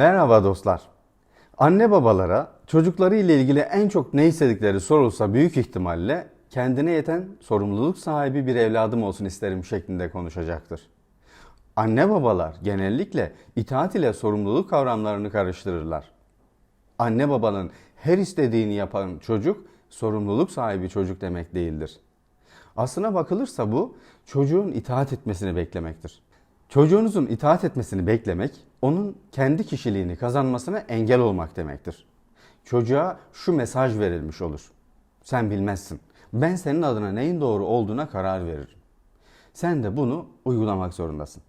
Merhaba dostlar. Anne babalara çocukları ile ilgili en çok ne istedikleri sorulsa büyük ihtimalle kendine yeten sorumluluk sahibi bir evladım olsun isterim şeklinde konuşacaktır. Anne babalar genellikle itaat ile sorumluluk kavramlarını karıştırırlar. Anne babanın her istediğini yapan çocuk sorumluluk sahibi çocuk demek değildir. Aslına bakılırsa bu çocuğun itaat etmesini beklemektir. Çocuğunuzun itaat etmesini beklemek, onun kendi kişiliğini kazanmasına engel olmak demektir. Çocuğa şu mesaj verilmiş olur. Sen bilmezsin. Ben senin adına neyin doğru olduğuna karar veririm. Sen de bunu uygulamak zorundasın.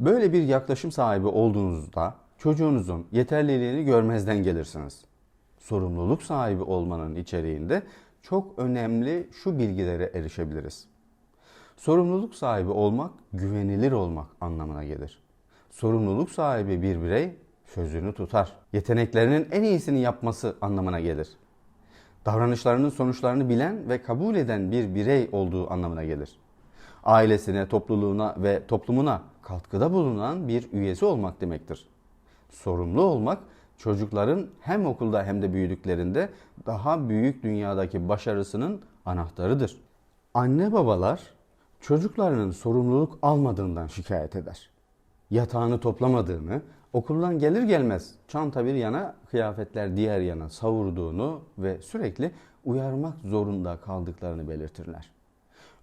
Böyle bir yaklaşım sahibi olduğunuzda çocuğunuzun yeterliliğini görmezden gelirsiniz. Sorumluluk sahibi olmanın içeriğinde çok önemli şu bilgilere erişebiliriz. Sorumluluk sahibi olmak güvenilir olmak anlamına gelir. Sorumluluk sahibi bir birey sözünü tutar. Yeteneklerinin en iyisini yapması anlamına gelir. Davranışlarının sonuçlarını bilen ve kabul eden bir birey olduğu anlamına gelir. Ailesine, topluluğuna ve toplumuna katkıda bulunan bir üyesi olmak demektir. Sorumlu olmak çocukların hem okulda hem de büyüdüklerinde daha büyük dünyadaki başarısının anahtarıdır. Anne babalar çocuklarının sorumluluk almadığından şikayet eder. Yatağını toplamadığını, okuldan gelir gelmez çanta bir yana, kıyafetler diğer yana savurduğunu ve sürekli uyarmak zorunda kaldıklarını belirtirler.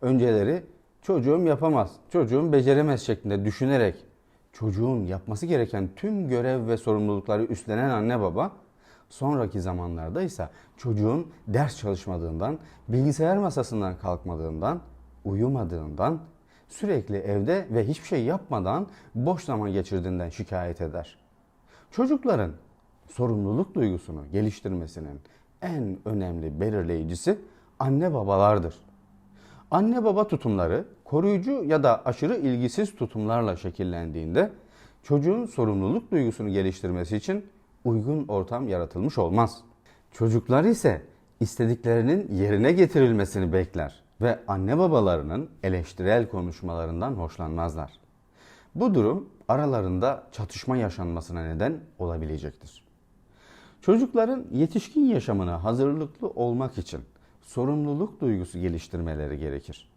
Önceleri çocuğum yapamaz, çocuğum beceremez şeklinde düşünerek çocuğun yapması gereken tüm görev ve sorumlulukları üstlenen anne baba sonraki zamanlarda ise çocuğun ders çalışmadığından, bilgisayar masasından kalkmadığından, uyumadığından, sürekli evde ve hiçbir şey yapmadan boş zaman geçirdiğinden şikayet eder. Çocukların sorumluluk duygusunu geliştirmesinin en önemli belirleyicisi anne babalardır. Anne baba tutumları koruyucu ya da aşırı ilgisiz tutumlarla şekillendiğinde çocuğun sorumluluk duygusunu geliştirmesi için uygun ortam yaratılmış olmaz. Çocuklar ise istediklerinin yerine getirilmesini bekler ve anne babalarının eleştirel konuşmalarından hoşlanmazlar. Bu durum aralarında çatışma yaşanmasına neden olabilecektir. Çocukların yetişkin yaşamına hazırlıklı olmak için sorumluluk duygusu geliştirmeleri gerekir.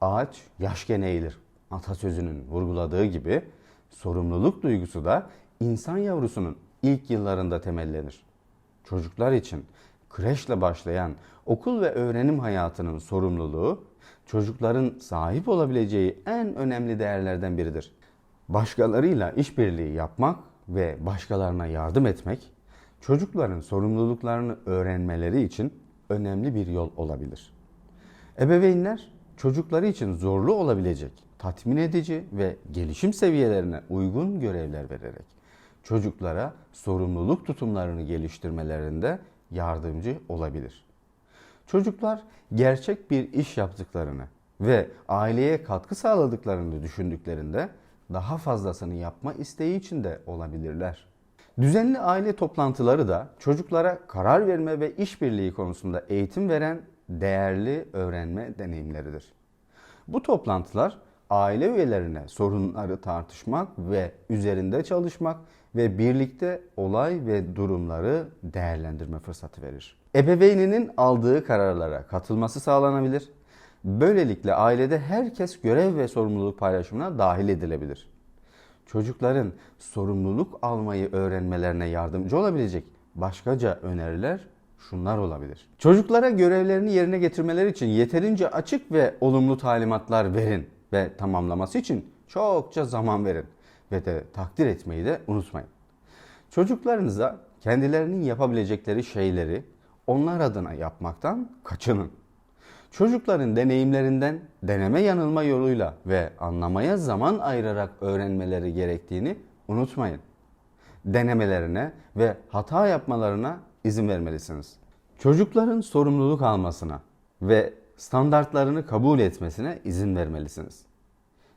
Ağaç yaşken eğilir atasözünün vurguladığı gibi sorumluluk duygusu da insan yavrusunun ilk yıllarında temellenir. Çocuklar için kreşle başlayan okul ve öğrenim hayatının sorumluluğu çocukların sahip olabileceği en önemli değerlerden biridir. Başkalarıyla işbirliği yapmak ve başkalarına yardım etmek çocukların sorumluluklarını öğrenmeleri için önemli bir yol olabilir. Ebeveynler çocukları için zorlu olabilecek, tatmin edici ve gelişim seviyelerine uygun görevler vererek çocuklara sorumluluk tutumlarını geliştirmelerinde yardımcı olabilir. Çocuklar gerçek bir iş yaptıklarını ve aileye katkı sağladıklarını düşündüklerinde daha fazlasını yapma isteği içinde olabilirler. Düzenli aile toplantıları da çocuklara karar verme ve işbirliği konusunda eğitim veren değerli öğrenme deneyimleridir. Bu toplantılar aile üyelerine sorunları tartışmak ve üzerinde çalışmak ve birlikte olay ve durumları değerlendirme fırsatı verir. Ebeveyninin aldığı kararlara katılması sağlanabilir. Böylelikle ailede herkes görev ve sorumluluk paylaşımına dahil edilebilir. Çocukların sorumluluk almayı öğrenmelerine yardımcı olabilecek başkaca öneriler şunlar olabilir. Çocuklara görevlerini yerine getirmeleri için yeterince açık ve olumlu talimatlar verin ve tamamlaması için çokça zaman verin ve de takdir etmeyi de unutmayın. Çocuklarınıza kendilerinin yapabilecekleri şeyleri onlar adına yapmaktan kaçının. Çocukların deneyimlerinden deneme yanılma yoluyla ve anlamaya zaman ayırarak öğrenmeleri gerektiğini unutmayın. Denemelerine ve hata yapmalarına izin vermelisiniz. Çocukların sorumluluk almasına ve standartlarını kabul etmesine izin vermelisiniz.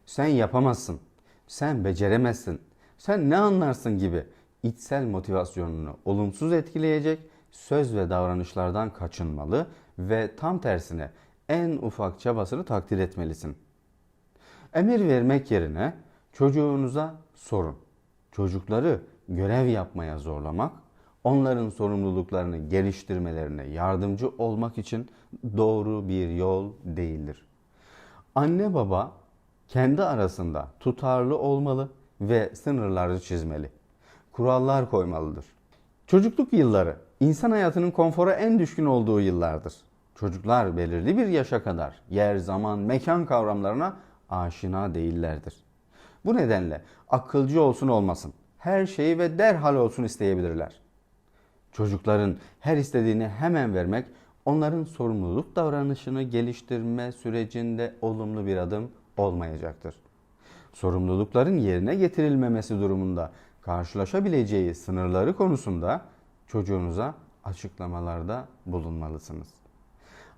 Sen yapamazsın, sen beceremezsin, sen ne anlarsın gibi içsel motivasyonunu olumsuz etkileyecek söz ve davranışlardan kaçınmalı ve tam tersine en ufak çabasını takdir etmelisin. Emir vermek yerine çocuğunuza sorun. Çocukları görev yapmaya zorlamak, onların sorumluluklarını geliştirmelerine yardımcı olmak için doğru bir yol değildir. Anne baba kendi arasında tutarlı olmalı ve sınırları çizmeli. Kurallar koymalıdır. Çocukluk yılları insan hayatının konfora en düşkün olduğu yıllardır. Çocuklar belirli bir yaşa kadar yer, zaman, mekan kavramlarına aşina değillerdir. Bu nedenle akılcı olsun olmasın, her şeyi ve derhal olsun isteyebilirler. Çocukların her istediğini hemen vermek onların sorumluluk davranışını geliştirme sürecinde olumlu bir adım olmayacaktır. Sorumlulukların yerine getirilmemesi durumunda karşılaşabileceği sınırları konusunda çocuğunuza açıklamalarda bulunmalısınız.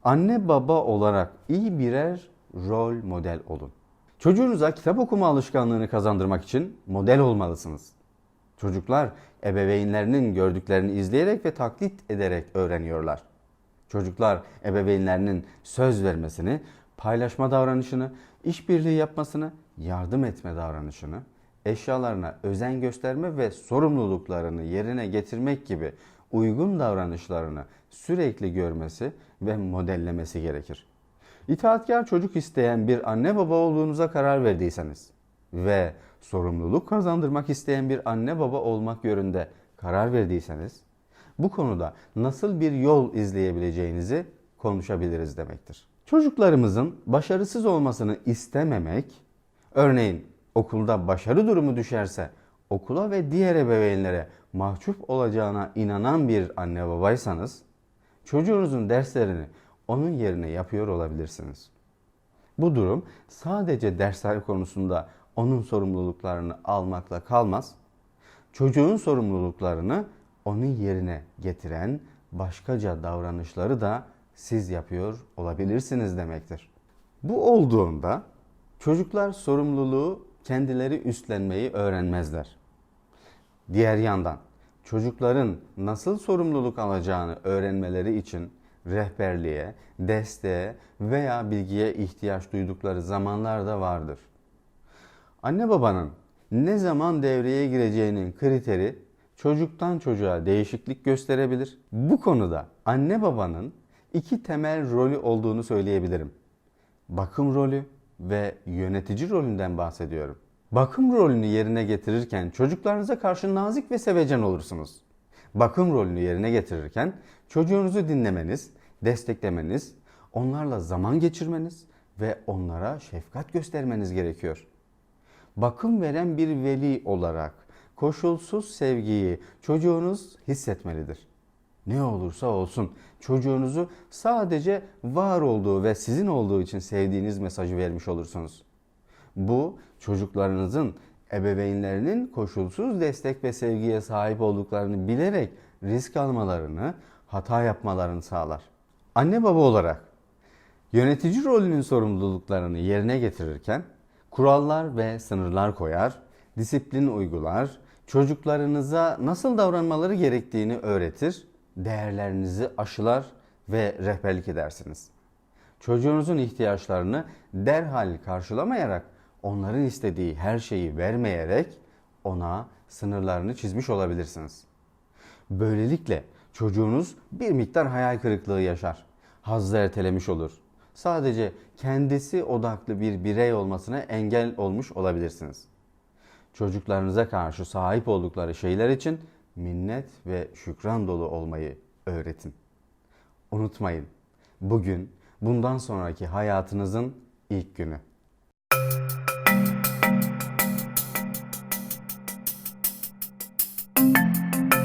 Anne baba olarak iyi birer rol model olun. Çocuğunuza kitap okuma alışkanlığını kazandırmak için model olmalısınız. Çocuklar ebeveynlerinin gördüklerini izleyerek ve taklit ederek öğreniyorlar. Çocuklar ebeveynlerinin söz vermesini, paylaşma davranışını, işbirliği yapmasını, yardım etme davranışını, eşyalarına özen gösterme ve sorumluluklarını yerine getirmek gibi uygun davranışlarını sürekli görmesi ve modellemesi gerekir. İtaatkar çocuk isteyen bir anne baba olduğunuza karar verdiyseniz ve sorumluluk kazandırmak isteyen bir anne baba olmak yönünde karar verdiyseniz bu konuda nasıl bir yol izleyebileceğinizi konuşabiliriz demektir. Çocuklarımızın başarısız olmasını istememek, örneğin okulda başarı durumu düşerse okula ve diğer ebeveynlere mahcup olacağına inanan bir anne babaysanız çocuğunuzun derslerini onun yerine yapıyor olabilirsiniz. Bu durum sadece dersler konusunda onun sorumluluklarını almakla kalmaz. Çocuğun sorumluluklarını onun yerine getiren başkaca davranışları da siz yapıyor olabilirsiniz demektir. Bu olduğunda çocuklar sorumluluğu kendileri üstlenmeyi öğrenmezler. Diğer yandan çocukların nasıl sorumluluk alacağını öğrenmeleri için rehberliğe, desteğe veya bilgiye ihtiyaç duydukları zamanlar da vardır. Anne babanın ne zaman devreye gireceğinin kriteri çocuktan çocuğa değişiklik gösterebilir. Bu konuda anne babanın iki temel rolü olduğunu söyleyebilirim. Bakım rolü ve yönetici rolünden bahsediyorum. Bakım rolünü yerine getirirken çocuklarınıza karşı nazik ve sevecen olursunuz. Bakım rolünü yerine getirirken çocuğunuzu dinlemeniz, desteklemeniz, onlarla zaman geçirmeniz ve onlara şefkat göstermeniz gerekiyor. Bakım veren bir veli olarak koşulsuz sevgiyi çocuğunuz hissetmelidir. Ne olursa olsun çocuğunuzu sadece var olduğu ve sizin olduğu için sevdiğiniz mesajı vermiş olursunuz. Bu çocuklarınızın ebeveynlerinin koşulsuz destek ve sevgiye sahip olduklarını bilerek risk almalarını, hata yapmalarını sağlar. Anne baba olarak yönetici rolünün sorumluluklarını yerine getirirken kurallar ve sınırlar koyar, disiplin uygular, çocuklarınıza nasıl davranmaları gerektiğini öğretir, değerlerinizi aşılar ve rehberlik edersiniz. Çocuğunuzun ihtiyaçlarını derhal karşılamayarak onların istediği her şeyi vermeyerek ona sınırlarını çizmiş olabilirsiniz. Böylelikle çocuğunuz bir miktar hayal kırıklığı yaşar. Hazzı ertelemiş olur. Sadece kendisi odaklı bir birey olmasına engel olmuş olabilirsiniz. Çocuklarınıza karşı sahip oldukları şeyler için minnet ve şükran dolu olmayı öğretin. Unutmayın, bugün bundan sonraki hayatınızın ilk günü.